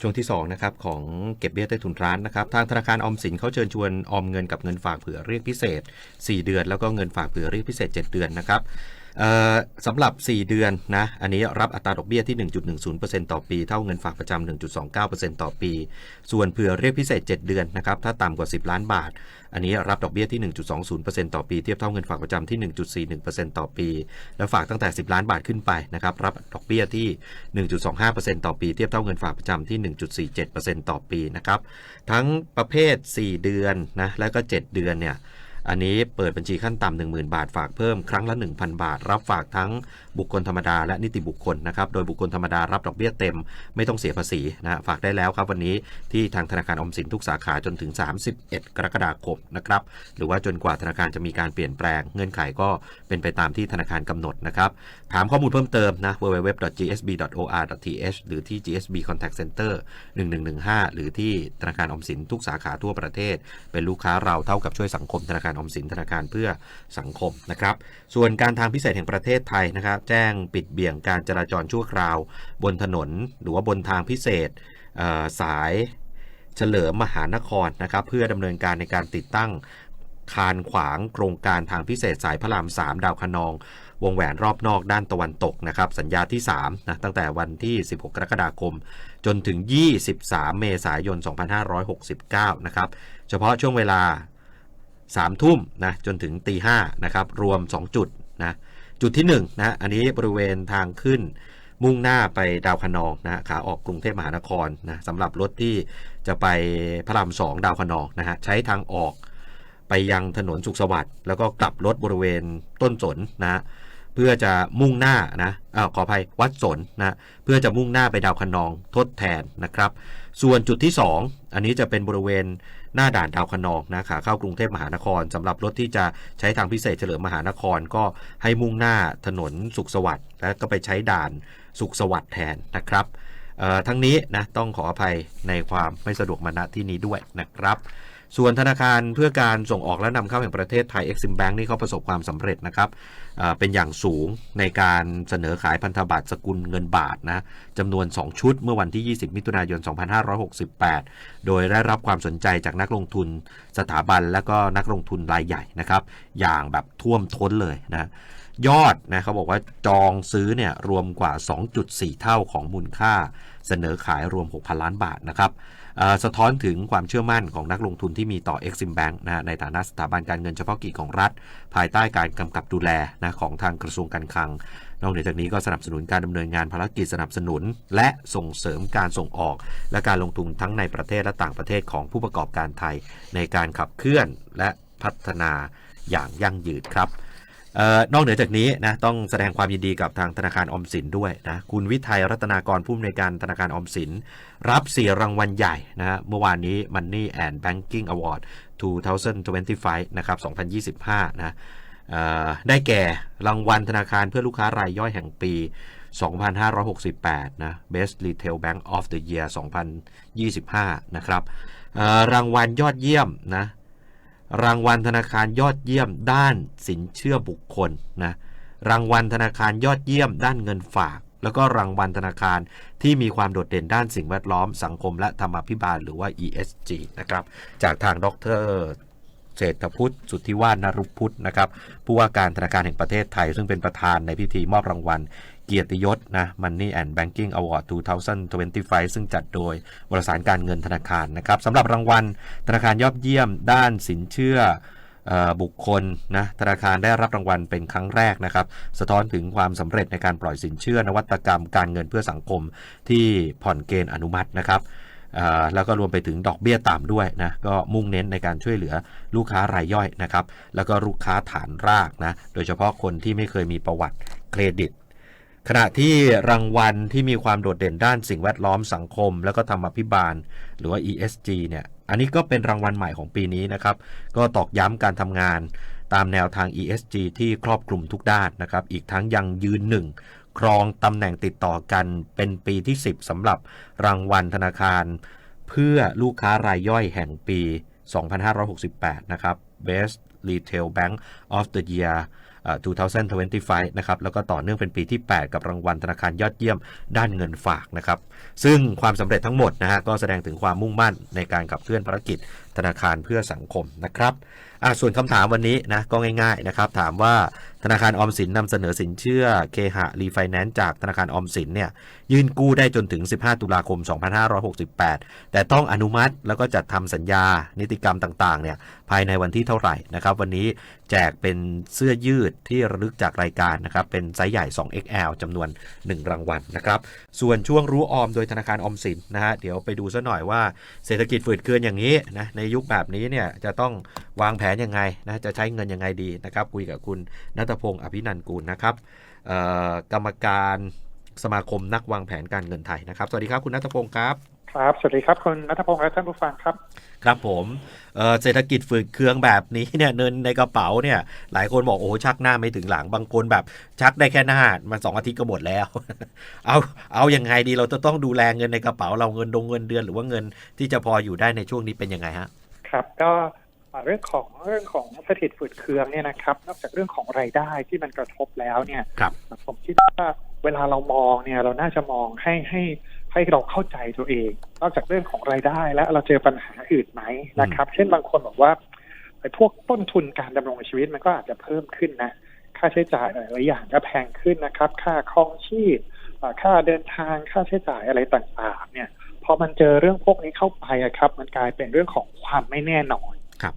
ช่วงที่2นะครับของเก็บเบี้ยใต้ถุนร้านนะครับทางธนาคารออมสินเขาเชิญชวนออมเงินกับเงินฝากเผื่อเรียกพิเศษ 4 เดือน แล้วก็เงินฝากเผื่อเรียกพิเศษ 7 เดือนนะครับ สำหรับ 4 เดือนนะ อันนี้รับอัตราดอกเบี้ยที่ 1.10%ต่อปี เท่าเงินฝากประจำ 1.29%ต่อปี ส่วนเผื่อเรียกพิเศษ 7 เดือนนะครับ ถ้าต่ำกว่า 10 ล้านบาท อันนี้รับดอกเบี้ยที่ 1.20%ต่อปี เทียบเท่าเงินฝากประจำที่ 1.41%ต่อปี แล้วฝากตั้งแต่ 10 ล้านบาทขึ้นไปนะครับ รับดอกเบี้ยที่ 1.25%ต่อปี เทียบเท่าเงินฝากประจำที่ 1.47%ต่อปีนะครับ ทั้งประเภท 4 เดือนนะ และก็ 7 เดือนเนี่ย อันนี้เปิดบัญชีขั้นต่ำ10,000 บาทฝากเพิ่มครั้งละ 1,000 บาท รับฝากทั้งบุคคลธรรมดาและนิติบุคคลนะครับโดยบุคคลธรรมดารับดอกเบี้ยเต็ม ไม่ต้องเสียภาษีนะฝากได้แล้วครับวันนี้ที่ทางธนาคารอมสินทุกสาขาจนถึง 31 กรกฎาคมนะครับหรือว่าจนกว่าธนาคารจะมีการเปลี่ยนแปลงเงื่อนไขก็เป็นไปตามที่ธนาคารกำหนดนะครับถามข้อมูลเพิ่มเติมนะ www.gsb.or.th หรือที่ GSB Contact Center 1115 หรือที่ธนาคารออมสินทุกสาขาทั่วประเทศ เป็นลูกค้าเราเท่ากับช่วยสังคมธนาคารออมสินธนาคารเพื่อสังคมนะครับ ส่วนการทางพิเศษแห่งประเทศไทยนะครับ แจ้งปิดเบี่ยงการจราจรชั่วคราว บนถนน หรือว่าบนทางพิเศษสายเฉลิมมหานครนะครับ เพื่อดำเนินการในการติดตั้งคานขวางโครงการทางพิเศษสายพระราม 3 ดาวคะนอง วงแหวนรอบนอกด้านตะวันตกนะครับ สัญญาที่3นะตั้งแต่วันที่ 16 กรกฎาคม จนถึง 23 เมษายน 2569 นะครับ เฉพาะช่วงเวลา 3ทุ่มนะจนถึงตีห้านะครับรวม 2 จุดนะจุดที่1นะอันนี้บริเวณทางขึ้นมุ่งหน้าไปดาวคะนองนะขาออกกรุงเทพมหานครนะสำหรับรถที่จะไปพระรามสองดาวคะนองนะฮะใช้ทางออกไปยังถนนสุขสวัสดิ์แล้วก็กลับรถบริเวณต้นสนนะเพื่อจะมุ่งหน้านะอขออภัยวัดสนนะเพื่อจะมุ่งหน้าไปดาวคะนองทดแทนนะครับ ส่วนจุดที่ 2 อันนี้จะเป็นบริเวณ หน้าด่านดาวคะนองนะขาเข้ากรุงเทพมหานครสำหรับรถที่จะใช้ทางพิเศษเฉลิมมหานครก็ให้มุ่งหน้าถนนสุขสวัสดิ์แล้วก็ไปใช้ด่านสุขสวัสดิ์แทนนะครับทั้งนี้นะต้องขออภัยในความไม่สะดวกมาณที่นี้ด้วยนะครับ ส่วนธนาคารเพื่อการส่งออกและนำเข้าแห่งประเทศไทย Exim Bank นี่เขาประสบความสำเร็จนะครับเป็นอย่างสูงในการเสนอขายพันธบัตรสกุลเงินบาทนะจำนวน 2 ชุดเมื่อวันที่ 20 มิถุนายน 2568 โดยได้รับความสนใจจากนักลงทุนสถาบันและก็นักลงทุนรายใหญ่นะครับ อย่างแบบท่วมท้นเลยนะยอดนะเขาบอกว่าจองซื้อเนี่ยรวมกว่า 2.4 เท่าของมูลค่า เสนอขายรวม 6,000 ล้านบาทนะครับ สะท้อนถึงความเชื่อมั่นของนักลงทุนที่มีต่อ Exim Bank นะในฐานะสถาบันการเงินเฉพาะกิจของรัฐ ภายใต้การกำกับดูแลนะของทางกระทรวงการคลัง นอกเหนือจากนี้ก็สนับสนุนการดำเนินงานภารกิจสนับสนุน และส่งเสริมการส่งออก และการลงทุนทั้งในประเทศและต่างประเทศของผู้ประกอบการไทย ในการขับเคลื่อนและพัฒนาอย่างยั่งยืนครับ นอกเหนือจากนี้นะต้องแสดงความยินดีกับทางธนาคารออมสินด้วยนะคุณวิทัยรัตนากรผู้อำนวยการธนาคารออมสิน รับ 4 รางวัลใหญ่นะฮะเมื่อวานนี้ Money and Banking Award 2025 นะครับ 2025 นะได้แก่รางวัลธนาคารเพื่อลูกค้ารายย่อยแห่งปี 2568 นะ Best Retail Bank of the Year 2025 นะครับรางวัลยอดเยี่ยมนะ รางวัลธนาคารยอดเยี่ยมด้านสินเชื่อบุคคลนะรางวัลธนาคารยอดเยี่ยมด้านเงินฝาก แล้วก็รางวัลธนาคารที่มีความโดดเด่นด้านสิ่งแวดล้อม สังคมและธรรมาภิบาลหรือว่า ESG นะครับจากทางดร เศรษฐพุทธสุทธิวาฒนรุพุทธนะครับผู้ว่าการธนาคารแห่งประเทศไทย ซึ่งเป็นประธานในพิธีมอบรางวัล เกียรติยศนะ Money and Banking Award 2025 ซึ่งจัดโดยวารสารการเงินธนาคารนะครับสำหรับรางวัลธนาคารยอดเยี่ยมด้านสินเชื่อบุคคลนะธนาคารได้รับรางวัลเป็นครั้งแรกนะครับ สะท้อนถึงความสำเร็จในการปล่อยสินเชื่อนวัตกรรมการเงินเพื่อสังคมที่ผ่อนเกณฑ์อนุมัตินะครับ แล้วก็รวมไปถึงดอกเบี้ยต่ำด้วยนะก็มุ่งเน้นในการช่วยเหลือลูกค้ารายย่อยนะครับแล้วก็ลูกค้าฐานรากนะโดยเฉพาะคนที่ไม่เคยมีประวัติเครดิตขณะที่รางวัลที่มีความโดดเด่นด้านสิ่งแวดล้อมสังคม แล้วก็ธรรมาภิบาล หรือว่า ESG เนี่ยอันนี้ก็เป็นรางวัลใหม่ของปีนี้นะครับ ก็ตอกย้ำการทำงานตามแนวทาง ESG ที่ครอบคลุมทุกด้านนะครับ อีกทั้งยังยืนหนึ่ง ครองตำแหน่งติดต่อกันเป็นปีที่ 10สำหรับรางวัลธนาคาร เพื่อลูกค้ารายย่อยแห่งปี 2568 นะครับ Best Retail Bank of the Year เอ่อ2025 นะครับ แล้วก็ต่อเนื่องเป็นปีที่ 8 กับรางวัลธนาคารยอดเยี่ยมด้านเงินฝากนะครับ ซึ่งความสำเร็จทั้งหมดนะฮะก็แสดงถึงความมุ่งมั่นในการขับเคลื่อนภารกิจธนาคารเพื่อสังคมนะครับอะส่วนคำถามวันนี้นะก็ง่ายๆนะครับ ถามว่าธนาคารออมสินนำเสนอสินเชื่อเคหะรีไฟแนนซ์จากธนาคารออมสินเนี่ยยื่นกู้ได้จนถึง 15 ตุลาคม 2568 แต่ต้องอนุมัติแล้วก็จัดทำสัญญานิติกรรมต่างๆเนี่ยภายในวันที่เท่าไหร่นะครับ วันนี้ แจกเป็นเสื้อยืดที่ระลึกจากรายการนะครับ เป็นไซส์ใหญ่ 2XL จำนวน 1 รางวัลนะครับ ส่วนช่วงรู้ออมโดยธนาคารออมสินนะฮะ เดี๋ยวไปดูซะหน่อยว่าเศรษฐกิจฝืดเคืองอย่างนี้นะ ในยุคแบบนี้เนี่ยจะต้องวางแผนยังไงนะ จะใช้เงินยังไงดีนะครับ คุยกับคุณนัทพงศ์อภินันกูลนะครับกรรมการสมาคมนักวางแผนการเงินไทยนะครับ สวัสดีครับคุณนัทพงศ์ครับ ครับ สวัสดีครับ คุณนัทพงศ์และท่านผู้ฟังครับ ครับผมเอ่อเศรษฐกิจฝืดเคืองแบบนี้เนี่ยเงินในกระเป๋าเนี่ย หลายคนบอกโอ้โหชักหน้าไม่ถึงหลังบางคนแบบ ชักได้แค่หน้ามันสองอาทิตย์ก็หมดแล้ว เอาเอายังไงดีเราจะต้องดูแลเงินในกระเป๋าเราเงินดงเงินเดือนหรือว่าเงินที่จะพออยู่ได้ในช่วงนี้เป็นยังไงฮะ ครับก็เรื่องของเรื่องของเศรษฐกิจฝืดเคืองเนี่ยนะครับ นอกจากเรื่องของรายได้ที่มันกระทบแล้วเนี่ยครับผมคิดว่าเวลาเรามองเนี่ยเราน่าจะมองให้ให้ ให้เราเข้าใจตัวเอง นอกจากเรื่องของรายได้แล้วเราเจอปัญหาอื่นไหมนะครับ เช่นบางคนบอกว่าไอ้พวกต้นทุนการดำรงชีวิตมันก็อาจจะเพิ่มขึ้นนะ ค่าใช้จ่ายหลายๆอย่างก็แพงขึ้นนะครับ ค่าครองชีพอ่าค่าเดินทางค่าใช้จ่ายอะไรต่างๆ เนี่ย พอมันเจอเรื่องพวกนี้เข้าไปอะครับ มันกลายเป็นเรื่องของความไม่แน่นอนครับ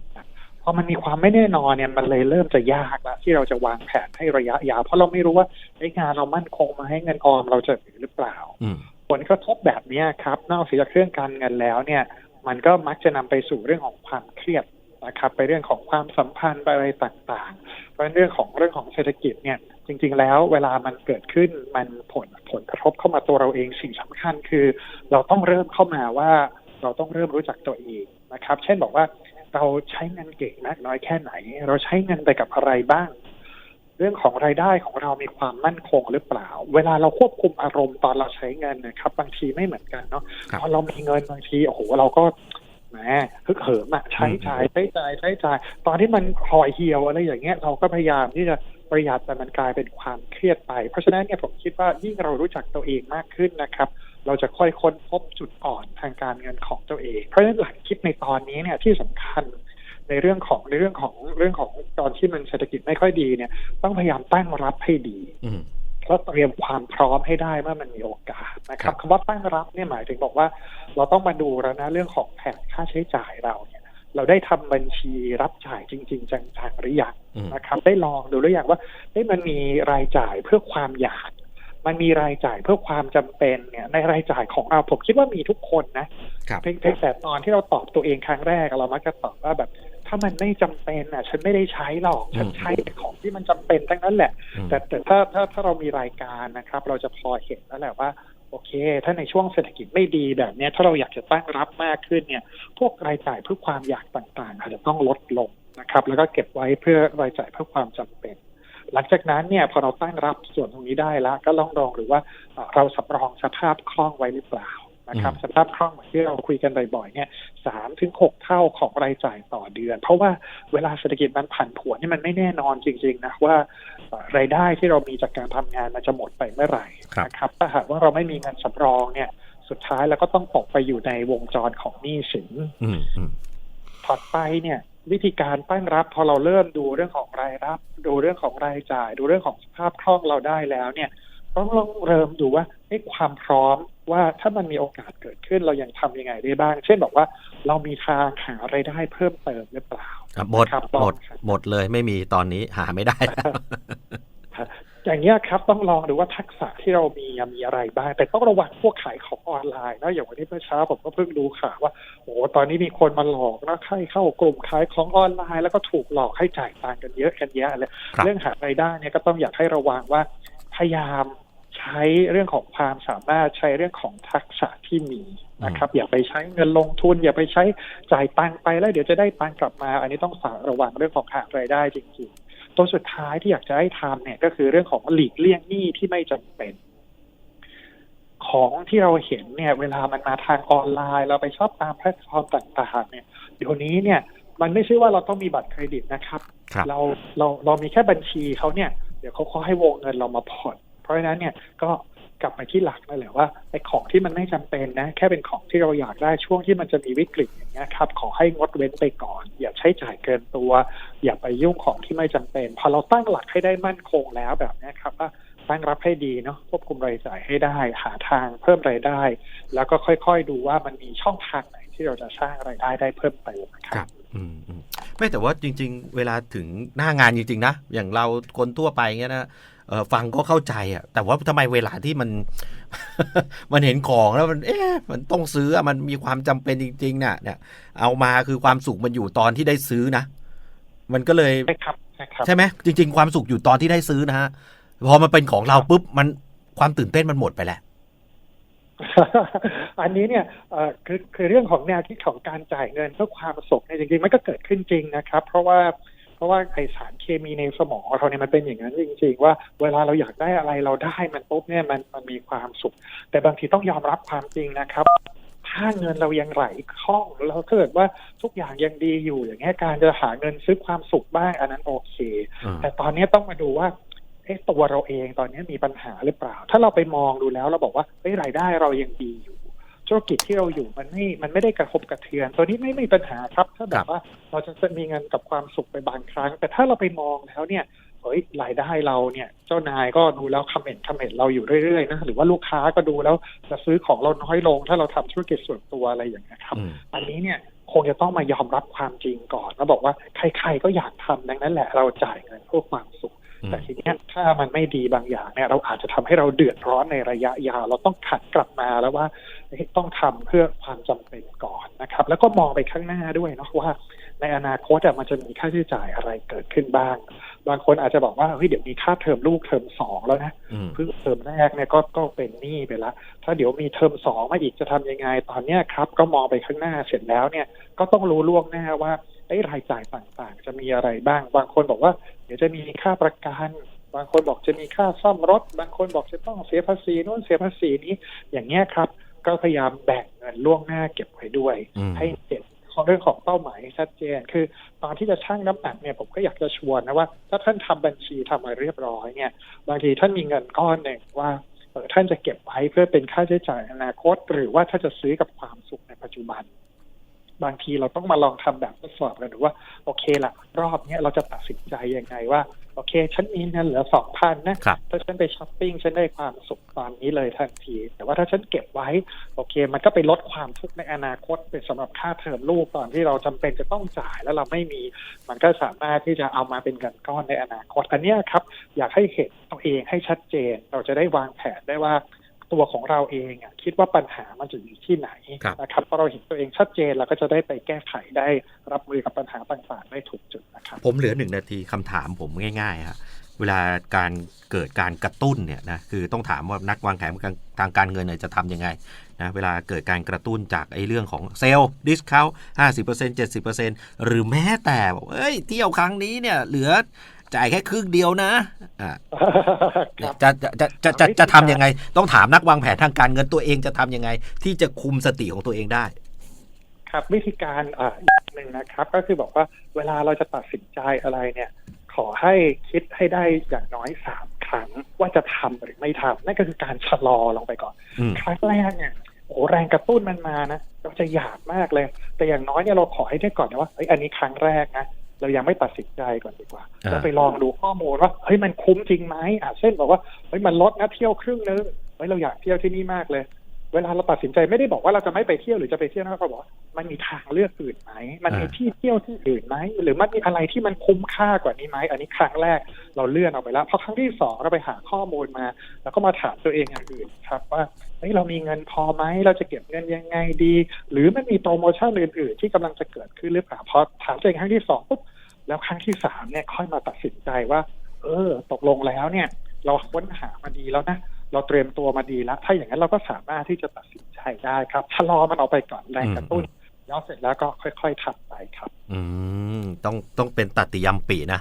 พอมันมีความไม่แน่นอนเนี่ยมันเลยเริ่มจะยากแล้วที่เราจะวางแผนให้ระยะยาวเพราะเราไม่รู้ว่าไอ้งานเรามั่นคงไหมาให้เงินออมเราจะมีหรือเปล่าอืมผ ลกระทบแบบนี้ครับนอกจากเรื่องการเงินแล้วเนี่ยมันก็มักจะนำไปสู่เรื่องของความเครียดนะครับไปเรื่องของความสัมพันธ์ไปอะไรต่างๆ เพราะฉะนั้นเรื่องของเรื่องของเศรษฐกิจเนี่ยจริง ๆ แล้วเวลามันเกิดขึ้นมันผลผลกระทบเข้ามาตัวเราเองสิ่งสำคัญคือ เราต้องเริ่มเข้ามาว่าเราต้องเริ่มรู้จักตัวเองนะครับ เช่นบอกว่าเราใช้เงินเก่งมากน้อยแค่ไหน เราใช้เงินไปกับอะไรบ้าง เรื่องของรายได้ของเรามีความมั่นคงหรือเปล่า เวลาเราควบคุมอารมณ์ตอนเราใช้เงินนะครับ บางทีไม่เหมือนกันเนาะครับพอเรามีเงินบางทีโอ้โหเราก็แหมฮึกเหิมอะใช้จ่ายใช้จ่ายใช้จ่าย ตอนที่มันห่อเหี่ยวอะไรอย่างเงี้ยเราก็พยายามที่จะประหยัดแต่มันกลายเป็นความเครียดไป เพราะฉะนั้นเนี่ยผมคิดว่ายิ่งเรารู้จักตัวเองมากขึ้นนะครับ เราจะค่อยค้นพบจุดอ่อนทางการเงินของตัวเอง เพราะฉะนั้นหลักคิดในตอนนี้เนี่ยที่สำคัญ ในเรื่องของในเรื่องของเรื่องของตอนที่มันเศรษฐกิจไม่ค่อยดีเนี่ย ต้องพยายามตั้งรับให้ดีอืมแล้วเตรียมความพร้อมให้ได้เมื่อมันมีโอกาสนะครัครับบคำว่าตั้งรับเนี่ยหมายถึงบอกว่า เราต้องมาดูแล้วนะเรื่องของแผนค่าใช้จ่ายเราเนี่ย เราได้ทำบัญชีรับจ่ายจริง ๆ จังๆหรือยังอืมนะครับ ได้ลองดูหรือยังว่าเอ้ยมันมีรายจ่ายเพื่อความอยากมันมีรายจ่ายเพื่อความจำเป็นเนี่ยในรายจ่ายของเราผมคิดว่ามีทุกคนนะครับเพียงเพียงแต่ตอนที่เราตอบตัวเองครั้งแรกเรามักจะตอบว่าแบบ ถ้ามันไม่จำเป็นอะ ฉันไม่ได้ใช้หรอก ฉันอืมใช้แต่ของที่มันจำเป็นทั้งนั้นแหละอืมแต่แต่ถ้าถ้าถ้าเรามีรายการนะครับ เราจะพอเห็นแล้วแหละว่าโอเค ถ้าในช่วงเศรษฐกิจไม่ดีแบบเนี้ยถ้าเราอยากจะตั้งรับมากขึ้นเนี่ย พวกรายจ่ายเพื่อความอยากต่างๆอาจจะต้องลดลงนะครับ แล้วก็เก็บไว้เพื่อรายจ่ายเพื่อความจำเป็นหลังจากนั้นเนี่ยพอเราตั้งรับส่วนตรงนี้ได้แล้ว ก็ลองลองหรือว่าเอ่อเราสำรองสภาพคล่องไว้หรือเปล่า นะครับอืมสภาพคล่องเหมือนที่เราคุยกันบ่อยๆเนี่ยสามถึงหกเท่าของรายจ่ายต่อเดือน เพราะว่าเวลาเศรษฐกิจมันผันผวนนี่มันไม่แน่นอนจริงๆนะว่าเอ่อรายได้ที่เรามีจากการทำงานมันจะหมดไปเมื่อไหร่ครับนะครับถ้าหากว่าเราไม่มีเงินสำรองเนี่ย สุดท้ายเราก็ต้องตกไปอยู่ในวงจรของหนี้สินอืมอืมถัดไปเนี่ยวิธีการตั้งรับพอเราเริ่มดูเรื่องของรายรับ ดูเรื่องของรายจ่าย ดูเรื่องของสภาพคล่องเราได้แล้วเนี่ยต้องลองเริ่มดูว่า ไอ้ความพร้อมว่าถ้ามันมีโอกาสเกิดขึ้นเรายังทำยังไงได้บ้าง เช่นบอกว่าเรามีทางหารายได้เพิ่มเติมหรือเปล่าอะหมดครับหมดครับหมดเลยไม่มีตอนนี้หาไม่ได้แล้วอย่างเงี้ยครับต้องลองดูว่าทักษะที่เรามีมีอะไรบ้าง แต่ต้องระวังพวกขายของออนไลน์นะอย่างวันนี้เมื่อเช้าผมก็เพิ่งดูข่าวว่าโอ้โหตอนนี้มีคนมาหลอกนะให้เข้ากลุ่มขายของออนไลน์ แล้วก็ถูกหลอกให้จ่ายตังค์กันเยอะกันแยะเลยครับเรื่องหารายได้เนี่ยก็ต้องอยากให้ระวังว่าพยายาม ใช้เรื่องของความสามารถใช้เรื่องของทักษะที่มีนะครับ อย่าไปใช้เงินลงทุน อย่าไปใช้จ่ายตังค์ไปแล้วเดี๋ยวจะได้ตังค์กลับมา อันนี้ต้องฝากระวังเรื่องของหารายได้จริงๆ ตัวสุดท้ายที่อยากจะให้ทำเนี่ยก็คือเรื่องของหลีกเลี่ยงหนี้ที่ไม่จำเป็น ของที่เราเห็นเนี่ย เวลามันมาทางออนไลน์ เราไปชอบตามแพลตฟอร์มต่างๆ เนี่ยเดี๋ยวนี้เนี่ย มันไม่ใช่ว่าเราต้องมีบัตรเครดิตนะครับครับเราเราเรามีแค่บัญชีเขาเนี่ยเดี๋ยวเขาเขาให้วงเงินเรามาผ่อนเพ ราะฉะนั้นเนี่ยก็กลับมาที่หลักนั่นแหละว่าไอ้ของที่มันไม่จำเป็นนะ แค่เป็นของที่เราอยากได้ช่วงที่มันจะมีวิกฤตอย่างเงี้ยครับ ขอให้งดเว้นไปก่อน อย่าใช้จ่ายเกินตัว อย่าไปยุ่งของที่ไม่จำเป็น พอเราตั้งหลักให้ได้มั่นคงแล้วแบบนี้ครับว่าตั้งรับให้ดีเนาะควบคุมรายจ่ายให้ได้ หาทางเพิ่มรายได้ แล้วก็ค่อยๆดูว่ามันมีช่องทางไหนที่เราจะสร้างรายได้ได้เพิ่มเติมนะครับไม่แต่ว่าจริง ๆ เวลาถึงหน้างานจริงๆนะอย่างเราคนทั่วไปเงี้ยนะ ฟังก็เข้าใจอะแต่ว่าทำไมเวลาที่มัน มันเห็นของแล้วมัน เอ๊ะมันต้องซื้ออะมันมีความจำเป็นจริงๆน่ะเนี่ย เอามาคือความสุขมันอยู่ตอนที่ได้ซื้อนะ มันก็เลยใช่ครับใช่ครับใช่ไหมจริง ๆ ความสุขอยู่ตอนที่ได้ซื้อนะฮะพอมันเป็นของเราปุ๊บมันความตื่นเต้นมันหมดไปแล้วอันนี้เนี่ยเอ่อคือคือเรื่องของแนวคิดของการจ่ายเงินเพื่อความสุขเนี่ยจริงๆมันก็เกิดขึ้นจริงนะครับ เพราะว่าเพ ราะว่าไอสารเคมีในสมองเราเนี่ยมันเป็นอย่างนั้นจริงๆ ว่าเวลาเราอยากได้อะไรเราได้มันปุ๊บเนี่ยมันมันมีความสุข แต่บางทีต้องยอมรับความจริงนะครับ ถ้าเงินเรายังไหลคล่องแล้วถ้าเกิดว่าทุกอย่างยังดีอยู่อย่างเงี้ยการจะหาเงินซื้อความสุขบ้างอันนั้นโอเค แต่ตอนนี้ต้องมาดูว่าเอ๊ะตัวเราเองตอนนี้มีปัญหาหรือเปล่า ถ้าเราไปมองดูแล้วเราบอกว่าเฮ้ยรายได้เรายังดีอยู่ ธุรกิจที่เราอยู่มันไม่มันไม่ได้กระทบกระเทือน ตัวนี้ไม่มีปัญหาครับ ถ้าแบครับบว่าเราจะมีเงินกับความสุขไปบางครั้ง แต่ถ้าเราไปมองแล้วเนี่ยเฮ้ยรายได้เราเนี่ย เจ้านายก็ดูแล้วคอมเมนต์คอมเมนต์เราอยู่เรื่อยๆนะหรือว่าลูกค้าก็ดูแล้วจะซื้อของเราน้อยลง ถ้าเราทำธุรกิจส่วนตัวอะไรอย่างเงี้ยครับอืมอันนี้เนี่ยคงจะต้องมายอมรับความจริงก่อน แล้วบอกว่าใครๆก็อยากทำดังนั้นแหละ เราจ่ายเงินเพื่อความสุขอืมแต่ทีเนี้ยถ้ามันไม่ดีบางอย่างเนี่ยเราอาจจะทำให้เราเดือดร้อนในระยะยาวเราต้องขัดกลับมาแล้วว่าเฮ้ย ต้องทำเพื่อความจำเป็นก่อนนะครับ แล้วก็มองไปข้างหน้าด้วยเนาะว่า ในอนาคตอะมันจะมีค่าใช้จ่ายอะไรเกิดขึ้นบ้าง บางคนอาจจะบอกว่าเฮ้ยเดี๋ยวมีค่าเทอมลูกเทอมสองแล้วนะอืมเพิ่งเทอมแรกเนี่ยก็ก็เป็นหนี้ไปแล้วถ้าเดี๋ยวมีเทอมสองมาอีกจะทำยังไงตอนเนี้ยครับ ก็มองไปข้างหน้าเสร็จแล้วเนี่ยก็ต้องรู้ล่วงหน้าว่าไอ้รายจ่ายต่างๆ จะมีอะไรบ้าง บางคนบอกว่า เดี๋ยวจะมีค่าประกันบางคนบอกจะมีค่าซ่อมรถ บางคนบอกจะต้องเสียภาษีโน่นเสียภาษีนี้อย่างเงี้ยครับ ก็พยายามแบ่งเงินล่วงหน้าเก็บไว้ด้วยอืมให้เห็นของเรื่องของเป้าหมายชัดเจน คือตอนที่จะชั่งน้ำหนักเนี่ยผมก็อยากจะชวนนะว่า ถ้าท่านทำบัญชีทำมาเรียบร้อยเนี่ย บางทีท่านมีเงินก้อนหนึ่งว่าเออท่านจะเก็บไว้เพื่อเป็นค่าใช้จ่ายอนาคต หรือว่าถ้าจะซื้อกับความสุขในปัจจุบัน บางทีเราต้องมาลองทำแบบทดสอบกันดูว่า โอเคละรอบเนี้ยเราจะตัดสินใจยังไงว่า โอเค ฉันมีเงินเหลือสองพันนะครับถ้าฉันไปช้อปปิ้งฉันได้ความสุขตอนนี้เลยทันที แต่ว่าถ้าฉันเก็บไว้ โอเค มันก็ไปลดความทุกข์ในอนาคตเป็นสำหรับค่าเทอมลูกตอนที่เราจำเป็นจะต้องจ่ายแล้วเราไม่มี มันก็สามารถที่จะเอามาเป็นเงินก้อนในอนาคต อันเนี้ยครับ อยากให้เห็นตัวเองให้ชัดเจน เราจะได้วางแผนได้ว่า ตัวของเราเองอะคิดว่าปัญหามันจะอยู่ที่ไหนครับนะครับพอเราเห็นตัวเองชัดเจนเราก็จะได้ไปแก้ไขได้รับมือกับปัญหาต่างๆได้ถูกจุดนะครับผมเหลือหนึ่งนาทีคำถามผมง่ายๆฮะเวลาการเกิดการกระตุ้นเนี่ยนะคือต้องถามว่านักวางแผนทางการเงินเนี่ยจะทำยังไงนะเวลาเกิดการกระตุ้นจากไอ้เรื่องของเซลล์ดิสคาวห้าสิบเปอร์เซ็นต์เจ็ดสิบเปอร์เซ็นต์หรือแม้แต่บอกเอ้ยเที่ยวครั้งนี้เนี่ยเหลือ จ่ายแค่ครึ่งเดียวนะอะครับจะจะจะจะจะจะทำยังไง ต้องถามนักวางแผนทางการเงินตัวเองจะทำยังไง ที่จะคุมสติของตัวเองได้ ครับวิธีการอ่าอีกหนึ่งนะครับ ก็คือบอกว่าเวลาเราจะตัดสินใจอะไรเนี่ย ขอให้คิดให้ได้อย่างน้อยสามครั้งว่าจะทำหรือไม่ทำนั่นก็คือการชะลอลงไปก่อนอืมครั้งแรกเนี่ยโอ้โหแรงกระตุ้นมันมานะ เราจะอยากมากเลย แต่อย่างน้อยเนี่ยเราขอให้ได้ก่อนนะว่าเฮ้ยอันนี้ครั้งแรกนะ เรายังไม่ตัดสินใจก่อนดีกว่าอ่าเราไปลองดูข้อมูลว่าเฮ้ยมันคุ้มจริงไหมอะเช่นบอกว่าเฮ้ยมันลดนะเที่ยวครึ่งนึงเฮ้ยเราอยากเที่ยวที่นี่มากเลย เวลาเราตัดสินใจไม่ได้บอกว่าเราจะไม่ไปเที่ยวหรือจะไปเที่ยวนะเราบอกว่ามันมีทางเลือกอื่นไหมมันมีอ่าที่เที่ยวที่อื่นไหมหรือมันมีอะไรที่มันคุ้มค่ากว่านี้ไหมอันนี้ครั้งแรกเราเลื่อนออกไปแล้วพอครั้งที่สองเราไปหาข้อมูลมา แล้วก็มาถามตัวเองอย่างอื่นครับว่าเฮ้ยเรามีเงินพอไหมเราจะเก็บเงินยังไงดี หรือมันมีโปรโมชั่นอื่นๆที่กำลังจะเกิดขึ้นหรือเปล่าพอถามตัวเองครั้งที่สองปุ๊บ แล้วครั้งที่สามเนี่ยค่อยมาตัดสินใจว่า เออ ตกลงแล้วเนี่ย เราค้นหามาดีแล้วนะเราเตรียมตัวมาดีแล้ว ถ้าอย่างนั้นเราก็สามารถที่จะตัดสินใจได้ครับชะลอมันออกไปก่อนแรงกระตุ้นแล้วเสร็จแล้วก็ค่อยๆทำไปครับ อืมต้องต้องเป็นตัดติยมปีนะ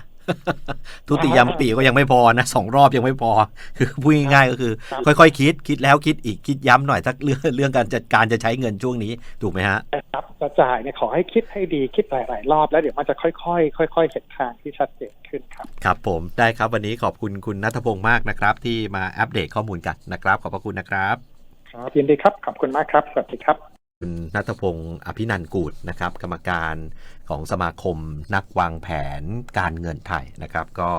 ทุติยมปีก็ยังไม่พอนะสองรอบยังไม่พอ คือพูดง่ายๆก็คือครับค่อยๆ คิดคิดแล้วคิดอีกคิดย้ำหน่อยถ้าเรื่องเรื่องการจัดการจะใช้เงินช่วงนี้ถูกไหมฮะครับจะจ่ายเนี่ยขอให้คิดให้ดีคิดหลายๆรอบแล้วเดี๋ยวมันจะค่อยๆค่อย ๆ เห็นทางที่ชัดเจนขึ้นครับครับ ผมได้ครับวันนี้ขอบคุณคุณนัทพงศ์มากนะครับ ที่มาอัปเดตข้อมูลกันนะครับ ขอบพระคุณนะครับ ครับยินดีครับขอบคุณมากครับสวัสดีครับ คุณนัทพงศ์อภินันกูดนะครับกรรมการของสมาคมนักวางแผนการเงินไทยนะครับ ก็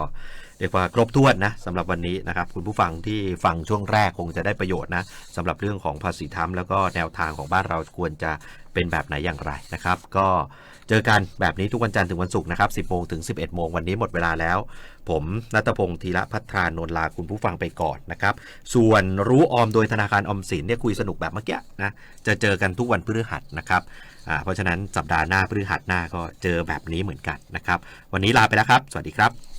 เรียกว่าครบถ้วนนะสำหรับวันนี้นะครับคุณผู้ฟังที่ฟังช่วงแรกคงจะได้ประโยชน์นะสำหรับเรื่องของภาษีธรรมแล้วก็แนวทางของบ้านเราควรจะเป็นแบบไหนอย่างไรนะครับ ก็เจอกันแบบนี้ทุกวันจันทร์ถึงวันศุกร์นะครับ 10โมงถึง 11โมงวันนี้หมดเวลาแล้ว ผมนัทพงศ์ธีระพัฒรานนลาคุณผู้ฟังไปก่อนนะครับ ส่วนรู้ออมโดยธนาคารออมสินเนี่ยคุยสนุกแบบเมื่อกี้นะจะเจอกันทุกวันพฤหัสนะครับเพราะฉะนั้นสัปดาห์หน้าพฤหัสหน้าก็เจอแบบนี้เหมือนกันนะครับ วันนี้ลาไปแล้วครับ สวัสดีครับ